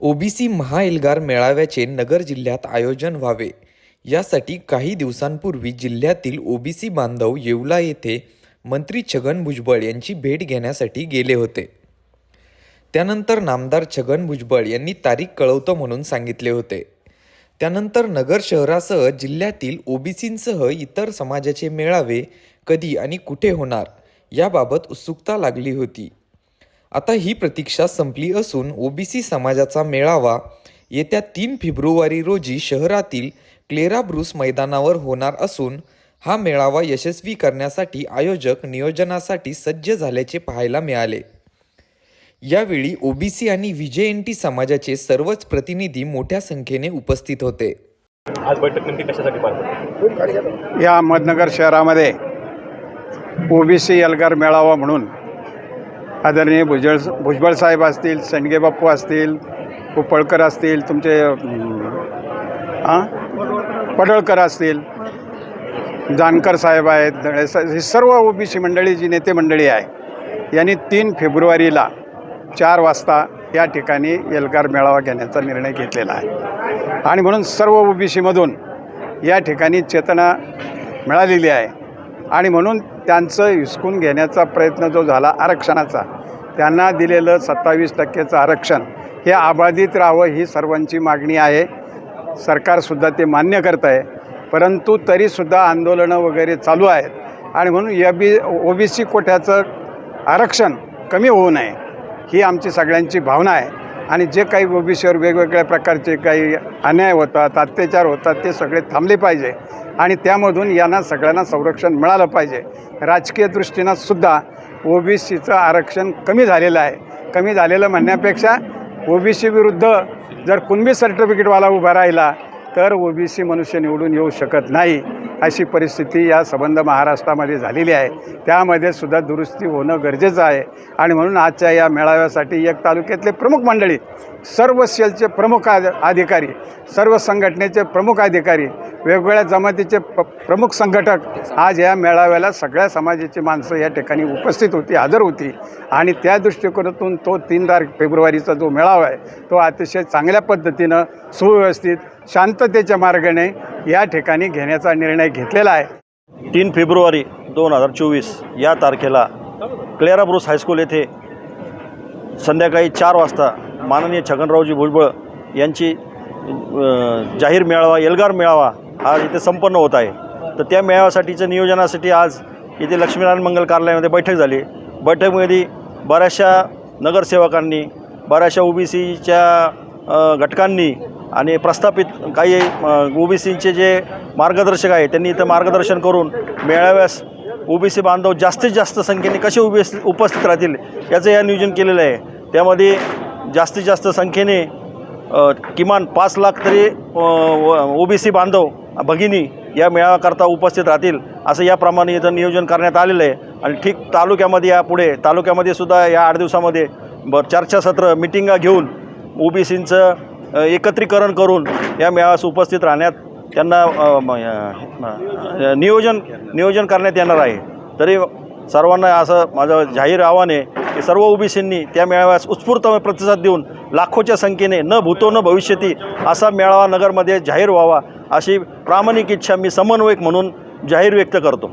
OBC महाएल्गार मेळाव्याचे नगर जिल्ह्यात आयोजन व्हावे. यासाठी काही दिवसांपूर्वी जिल्ह्यातील ओबीसी बांधव येवला येथे मंत्री छगन भुजबळ यांची भेट घेण्यासाठी गेले होते. त्यानंतर नामदार छगन भुजबळ यांनी तारीख कळवतो म्हणून सांगितले होते. त्यानंतर नगर शहरासह जिल्ह्यातील ओबीसींसह इतर समाजाचे मेळावे कधी आणि कुठे होणार याबाबत उत्सुकता लागली होती. आता ही प्रतीक्षा संपली असून ओबीसी समाजाचा मेळावा येत्या तीन फेब्रुवारी रोजी शहरातील क्लेरा ब्रूस मैदानावर होणार असून हा मेळावा यशस्वी करण्यासाठी आयोजक नियोजनासाठी सज्ज झाल्याचे पाहायला मिळाले. यावेळी ओबीसी आणि व्हीजेएनटी समाजाचे सर्वच प्रतिनिधी मोठ्या संख्येने उपस्थित होते. आज बैठक नेमकी कशासाठी पार पडली? या अहमदनगर शहरामध्ये ओबीसी एल्गार मेळावा म्हणून आदरणीय भुजळ भुजबळ साहेब असतील संडगे बाप्पू असतील उपळकर असतील तुमचे हां पडळकर असतील जानकर साहेब आहेत दळे ही सर्व ओबीसी मंडळी जी नेते मंडळी आहे यांनी तीन फेब्रुवारीला चार वाजता या ठिकाणी एल्गार मेळावा घेण्याचा निर्णय घेतलेला आहे. आणि म्हणून सर्व ओबीसीमधून या ठिकाणी चेतना मिळालेली आहे. आणि म्हणून त्यांचं हिसकून घेण्याचा प्रयत्न जो झाला आरक्षणाचा त्यांना दिलेलं सत्तावीस टक्केचं आरक्षण हे अबाधित राहावं ही सर्वांची मागणी आहे. सरकारसुद्धा ते मान्य करत आहे. परंतु तरीसुद्धा आंदोलनं वगैरे चालू आहेत आणि म्हणून या बी ओ बी सी कोट्याचं आरक्षण कमी होऊ नये ही आमची सगळ्यांची भावना आहे. आणि जे काही ओबीसीवर वेगवेगळ्या प्रकारचे काही अन्याय होतात अत्याचार होतात ते सगळे थांबले पाहिजे. आणि त्यामधून यांना सगळ्यांना संरक्षण मिळालं पाहिजे. राजकीय दृष्टीनं सुद्धा ओबीसीचं आरक्षण कमी झालेलं आहे. कमी झालेलं म्हणण्यापेक्षा ओबीसी विरुद्ध जर कुणबी सर्टिफिकेटवाला उभा राहिला तर ओबीसी मनुष्य निवडून येऊ शकत नाही. अशी परिस्थिती या संबंध महाराष्ट्रामध्ये झालेली आहे. त्यामध्ये सुद्धा दुरुस्ती होणं गरजेचं आहे. आणि म्हणून आजच्या या मेळाव्यासाठी एक तालुक्यातले प्रमुख मंडळी सर्व सेलचे प्रमुख अधिकारी सर्व संघटनेचे प्रमुख अधिकारी वेगवेगळ्या जमातीचे प प्रमुख संघटक आज या मेळाव्याला सगळ्या समाजाची माणसं या ठिकाणी उपस्थित होती हजर होती. आणि त्या दृष्टिकोनातून तो तीन तारीख फेब्रुवारीचा जो मेळावा आहे तो अतिशय चांगल्या पद्धतीनं सुव्यवस्थित शांततेच्या मार्गाने या ठिकाणी घेण्याचा निर्णय घेतलेला आहे. तीन फेब्रुवारी दोन हजार चोवीस या तारखेला क्लेरा ब्रुस हायस्कूल येथे संध्याकाळी चार वाजता माननीय छगनरावजी भुजबळ यांची जाहीर मेळावा एल्गार मेळावा हा इथे संपन्न होत आहे. तर त्या मेळाव्यासाठीच्या नियोजनासाठी आज इथे लक्ष्मीनारायण मंगल कार्यालयामध्ये बैठक झाली. बैठकमध्ये बऱ्याचशा नगरसेवकांनी बऱ्याचशा ओ बी सीच्या घटकांनी आणि प्रस्थापित काही ओबीसीचे जे मार्गदर्शक आहे त्यांनी इथं मार्गदर्शन करून मेळाव्यास ओबीसी बांधव जास्तीत जास्त संख्येने कसे उभे उपस्थित राहतील याचं या नियोजन केलेलं आहे. त्यामध्ये जास्तीत जास्त संख्येने किमान पाच लाख तरी ओबीसी बांधव भगिनी या मेळाव्याकरता उपस्थित राहतील असं याप्रमाणे इथं नियोजन करण्यात आलेलं आहे. आणि ठीक तालुक्यामध्ये यापुढे तालुक्यामध्ये सुद्धा या आठ दिवसामध्ये ब चर्चासत्र मिटिंगा घेऊन ओबीसींचं एकत्रीकरण करून या मेळाव्यास उपस्थित राहण्यात त्यांना नियोजन नियोजन करण्यात येणार आहे. तरी सर्वांना असं माझं जाहीर आव्हान आहे की सर्व ओबीसींनी त्या मेळाव्यास उत्स्फूर्त प्रतिसाद देऊन लाखोच्या संख्येने न भूतो न भविष्यती असा मेळावा नगरमध्ये जाहीर व्हावा अशी प्रामाणिक इच्छा मी समन्वयक म्हणून जाहीर व्यक्त करतो.